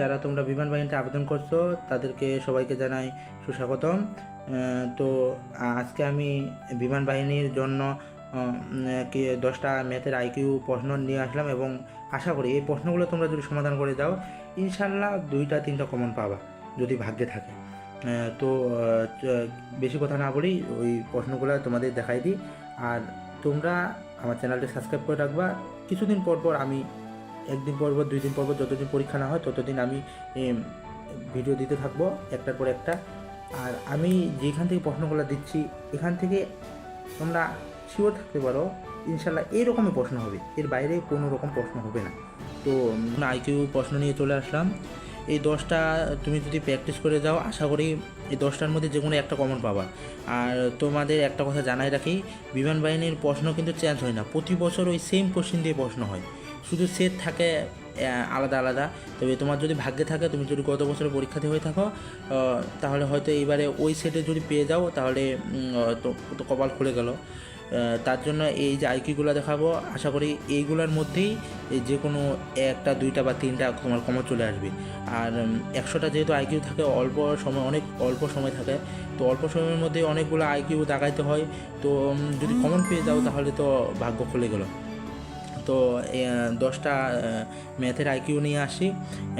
যারা তোমরা বিমান বাহিনীতে আবেদন করছ, তাদেরকে সবাইকে জানাই সুস্বাগতম। তো আজকে আমি বিমান বাহিনীর জন্য দশটা ম্যাথের আইকিউ প্রশ্ন নিয়ে আসলাম এবং আশা করি এই প্রশ্নগুলো তোমরা যদি সমাধান করে দাও, ইনশাল্লাহ দুইটা তিনটা কমন পাবা, যদি ভাগ্যে থাকে। তো বেশি কথা না বলি ওই প্রশ্নগুলো তোমাদের দেখাই দিই। আর তোমরা আমার চ্যানেলটি সাবস্ক্রাইব করে রাখবা। কিছুদিন পর পর আমি একদিন পর দুই দিন পর যতদিন পরীক্ষা না হয় ততদিন আমি ভিডিও দিতে থাকব একটার পর একটা। আর আমি যেখান থেকে প্রশ্নগুলো দিচ্ছি, এখান থেকে তোমরা শিওর থাকতে পারো, ইনশাল্লাহ এইরকমই প্রশ্ন হবে। এর বাইরে কোনো রকম প্রশ্ন হবে না। তো আইকিউ প্রশ্ন নিয়ে চলে আসলাম। এই দশটা তুমি যদি প্র্যাকটিস করে যাও, আশা করি এই দশটার মধ্যে যে কোনো একটা কমন পাবা। আর তোমাদের একটা কথা জানাই রাখি, বিমান বাহিনীর প্রশ্ন কিন্তু চেঞ্জ হয় না। প্রতি বছর ওই সেম কোশ্চেন দিয়ে প্রশ্ন হয়। শুধু সেট থাকে আলাদা আলাদা। তবে তোমার যদি ভাগ্যে থাকে তুমি যদি গত বছর পরীক্ষাতে হয়ে থাকো তাহলে হয়তো এইবারে ওই সেটে যদি পেয়ে যাও তাহলে তো কপাল খুলে গেল। তার জন্য এই যে আইকিগুলো দেখাবো আশা করি এইগুলোর মধ্যেই যে কোনো একটা দুইটা বা তিনটা তোমার কমন চলে আসবে। আর একশোটা যেহেতু আইকিউ থাকে অল্প সময় অনেক অল্প সময় থাকে তো অল্প সময়ের মধ্যে অনেকগুলো আইকিউ দাগাইতে হয়। তো যদি কমন পেয়ে যাও তাহলে তো ভাগ্য খুলে গেলো। তো দশটা ম্যাথের আইকিউ নিয়ে আসি।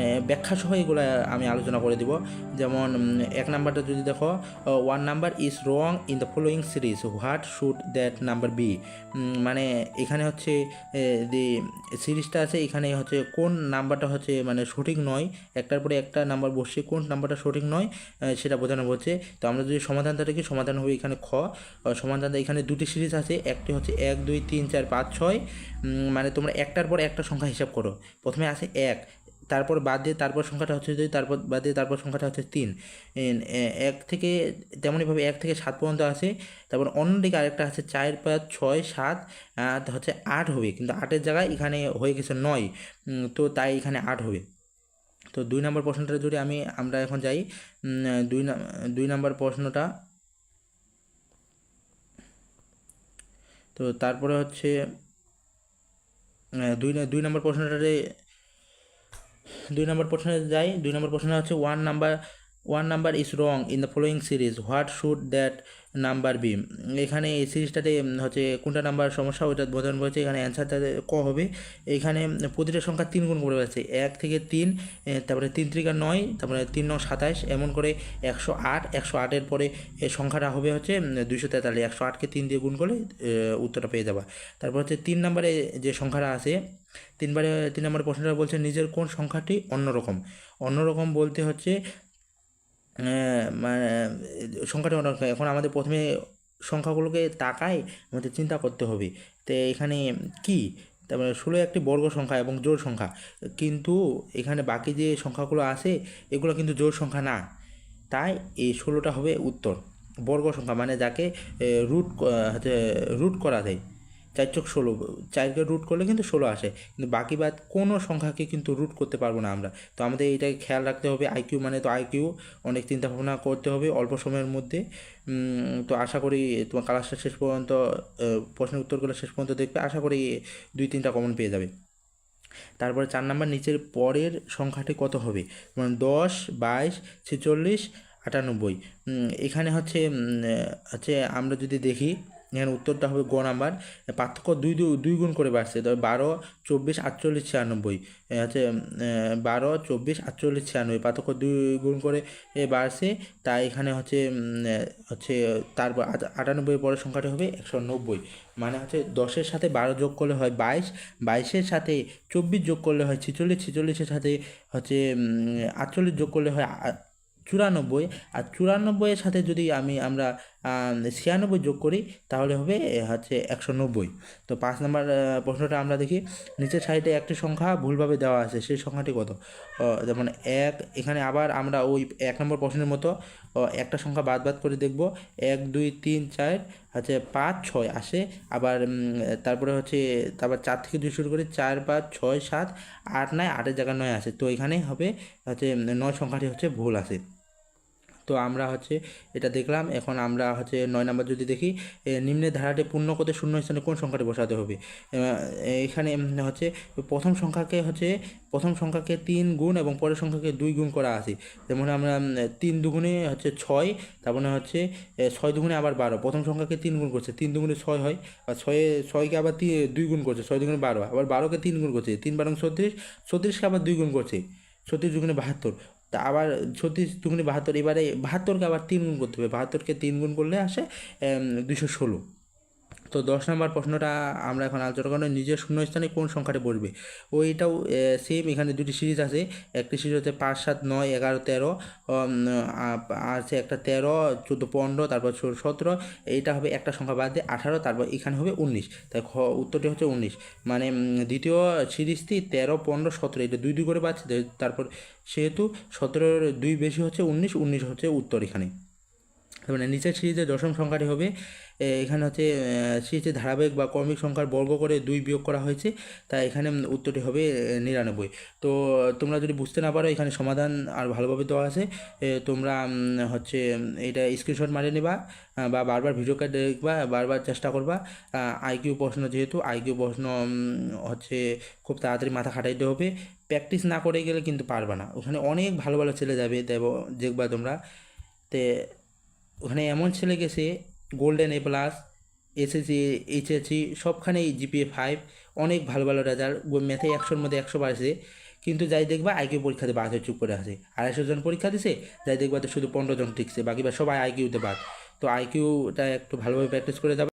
এ, ব্যাখ্যা সহ এগুলো আমি আলোচনা করে দিব। যেমন এক নাম্বারটা যদি দেখো one number is wrong in the following series what should that number be মানে এখানে হচ্ছে যে সিরিজটা আছে এখানে হচ্ছে কোন নাম্বারটা হচ্ছে মানে সঠিক নয়। একটার পরে একটা নাম্বার বসছে কোন নাম্বারটা সঠিক নয় সেটা বোঝানো হচ্ছে। তো আমরা যদি সমাধানটা দেখি সমাধান হবে এখানে খ। সমাধানটা এখানে দুটি সিরিজ আছে একটি হচ্ছে এক দুই তিন চার পাঁচ ছয়। মানে তোমরা একটার পর একটা সংখ্যা হিসাব করো। প্রথমে আছে এক, তারপর বাদ দিয়ে তারপর সংখ্যাটা হচ্ছে দুই, তারপর বাদ দিয়ে তারপর সংখ্যাটা হচ্ছে তিন। এক থেকে তেমনইভাবে এক থেকে সাত পর্যন্ত আছে তারপর অন্যদিকে আরেকটা আছে চার, পাঁচ, ছয়, সাত হচ্ছে আট হবে। কিন্তু আটের জায়গায় এখানে হয়ে গেছে নয় তো তাই এখানে আট হবে। তো দুই নম্বর প্রশ্নটা যদি আমি, আমরা এখন যাই দুই দুই নম্বর প্রশ্নটা। তো তারপরে হচ্ছে দুই দুই নম্বর প্রশ্নটাতে দুই নম্বর প্রশ্নে যাই। দুই নম্বর প্রশ্ন হচ্ছে one number one number is wrong in the following series what should that number be এখানে এই সিরিজটাতে হচ্ছে কোনটা নাম্বার সমস্যা, ওইটা বোঝানো হয়েছে। এখানে অ্যান্সারটা ক হবে? এখানে প্রতিটা সংখ্যা তিন গুণ করে আছে এক থেকে তিন তারপরে তিন ত্রিকা নয়, তারপরে তিন নং সাতাশ, এমন করে একশো আট, একশো আটের পরে সংখ্যাটা হবে হচ্ছে দুইশো তেতাল্লিশ। একশো আটকে তিন দিয়ে গুণ করলে উত্তরটা পেয়ে যাবা। তারপর হচ্ছে তিন নম্বরে যে সংখ্যাটা আছে, তিনবারে, তিন নম্বর প্রশ্নটা বলছে, নিজের কোন সংখ্যাটি অন্যরকম? অন্যরকম বলতে হচ্ছে সংখ্যাটি অন্যরকম এখন আমাদের প্রথমে সংখ্যাগুলোকে তাকায় আমাদের চিন্তা করতে হবে। তো এখানে কি? তারপরে ষোলো একটি বর্গ সংখ্যা এবং জোড় সংখ্যা। কিন্তু এখানে বাকি যে সংখ্যাগুলো আছে, এগুলো কিন্তু জোড় সংখ্যা না। তাই এই ষোলোটা হবে উত্তর। বর্গ সংখ্যা মানে যাকে রুট হচ্ছে রুট করা যায়। চার চোখ ষোলো, চারকে রুট করলে কিন্তু ষোলো আসে। কিন্তু বাকি বাদ কোনো সংখ্যাকে কিন্তু রুট করতে পারব না আমরা। তো আমাদের এইটাকে খেয়াল রাখতে হবে আইকিউ মানে তো আইকিউ অনেক চিন্তা ভাবনা করতে হবে অল্প সময়ের মধ্যে। তো আশা করি তোমার ক্লাসটা শেষ পর্যন্ত প্রশ্নের উত্তরগুলো শেষ পর্যন্ত দেখবে। আশা করি দুই তিনটা কমন পেয়ে যাবে। তারপরে চার নাম্বার নিচের পরের সংখ্যাটি কত হবে? যেমন দশ, বাইশ, ছেচল্লিশ, আটানব্বই। এখানে হচ্ছে হচ্ছে আমরা যদি দেখি এখানে উত্তরটা হবে গ নাম্বার। পার্থক্য দুই দুই গুণ করে বাড়ছে। তবে বারো চব্বিশ আটচল্লিশ ছিয়ানব্বই। হচ্ছে বারো চব্বিশ আটচল্লিশ ছিয়ানব্বই। পার্থক্য দুই গুণ করে বাড়ছে। তাই এখানে হচ্ছে হচ্ছে তারপর আট- আটানব্বই পরের সংখ্যাটি হবে একশো নব্বই মানে হচ্ছে দশের সাথে বারো যোগ করলে হয় বাইশ। বাইশের সাথে চব্বিশ যোগ করলে হয় ছিচল্লিশ। ছিচল্লিশের সাথে হচ্ছে আটচল্লিশ যোগ করলে হয় চুরানব্বই। আর চুরানব্বইয়ের সাথে যদি আমি আমরা আম, ছিয়ানব্বই যোগ করি, তাহলে হবে হচ্ছে একশো নব্বই। তো পাঁচ নম্বর প্রশ্নটা আমরা দেখি। নিচের সাইডে একটি সংখ্যা ভুলভাবে দেওয়া আছে, সেই সংখ্যাটি কত? যেমন এক, এখানে আবার আমরা ওই এক নম্বর প্রশ্নের মতো একটা সংখ্যা বাদ বাদ করে দেখব। এক, দুই, তিন, চার, হচ্ছে পাঁচ, ছয় আসে, আবার তারপরে হচ্ছে, তারপর চার থেকে দুই শুরু করে, চার, পাঁচ, ছয়, সাত, আট, নয়, আটের জায়গায় নয় আসে। তো এখানে হবে, হচ্ছে নয় সংখ্যাটি হচ্ছে ভুল আছে তো আমরা হচ্ছে এটা দেখলাম। এখন আমরা হচ্ছে নয় নাম্বার যদি দেখি এ, নিম্নের ধারাটি পূর্ণ করতে শূন্য স্থানে কোন সংখ্যাটি বসাতে হবে? এখানে হচ্ছে প্রথম সংখ্যাকে হচ্ছে প্রথম সংখ্যাকে তিন গুণ এবং পরের সংখ্যাকে দুই গুণ করা আছে। যেমন আমরা তিন দুগুণে হচ্ছে ছয় তারপরে হচ্ছে ছয় দুগুণে আবার বারো। প্রথম সংখ্যাকে তিন গুণ করছে তিন দুগুণে ছয় হয় আর ছয়ে ছয়কে আবার দুই গুণ করছে ছয় দুগুণে বারো। আবার বারোকে তিন গুণ করছে তিন বারো ছত্রিশ ছত্রিশকে আবার দুই গুণ করছে ছত্রিশ দুগুণে বাহাত্তর। তা আবার ছত্রিশ দুগুণে বাহাত্তর, এবারে বাহাত্তরকে আবার তিন গুণ করতে হবে। বাহাত্তরকে তিন গুণ করলে আসে দুশো ষোলো। তো দশ নম্বর প্রশ্নটা আমরা এখন আলোচনা করব, নিজের শূন্যস্থানে কোন সংখ্যাটি বসবে? ওইটাও সেম এখানে দুটি সিরিজ আছে। একটি সিরিজ হচ্ছে পাঁচ, সাত, নয়, এগারো, তেরো আছে একটা তেরো, চোদ্দ, পনেরো, তারপর সতেরো, এইটা হবে একটা সংখ্যা বাদ দিয়ে আঠারো, তারপর এখানে হবে উনিশ। তাই উত্তরটি হচ্ছে উনিশ। মানে দ্বিতীয় সিরিজটি তেরো, পনেরো, সতেরো, এটা দুই দুই করে পাচ্ছে তারপর সেহেতু সতেরোর দুই বেশি হচ্ছে উনিশ উনিশ হচ্ছে উত্তর এখানে। মানে নিচের সিরিজের দশম সংখ্যাটি হবে। এখানে হচ্ছে সিরিজের ধারাবাহিক বা ক্রমিক সংখ্যার বর্গ করে দুই বিয়োগ করা হয়েছে। তাই এখানে উত্তরটি হবে নিরানব্বই। তো, তোমরা যদি বুঝতে না পারো, এখানে সমাধান আর ভালোভাবে দেওয়া আছে। তোমরা হচ্ছে এটা স্ক্রিনশট মারিয়ে নেবা বা বারবার ভিডিও কার্ড দেখবা, বারবার চেষ্টা করবা। আইকিউ প্রশ্ন যেহেতু আইকিউ প্রশ্ন হচ্ছে, খুব তাড়াতাড়ি মাথা খাটাইতে হবে। প্র্যাকটিস না করে গেলে কিন্তু পারবা না। ওখানে অনেক ভালো ভালো ছেলে যাবে, দেব, দেখবা তোমরা। তে ওখানে এমন ছেলে গেছে golden A plus SSC HSC সবখানেই জিপিএ ফাইভ অনেক ভালো ভালো রেজাল্ট ম্যাথে একশোর মধ্যে একশো পারছে কিন্তু যাই দেখবা আইকিউ পরীক্ষাতে বাদ হয়ে চুপ করে আছে। আড়াইশো জন পরীক্ষা দিছে, যাই দেখবা তো শুধু পনেরো জন ঠিকছে বাকি বা সবাই আইকিউতে বাদ। তো আইকিউটা একটু ভালোভাবে প্র্যাকটিস করে যাবে।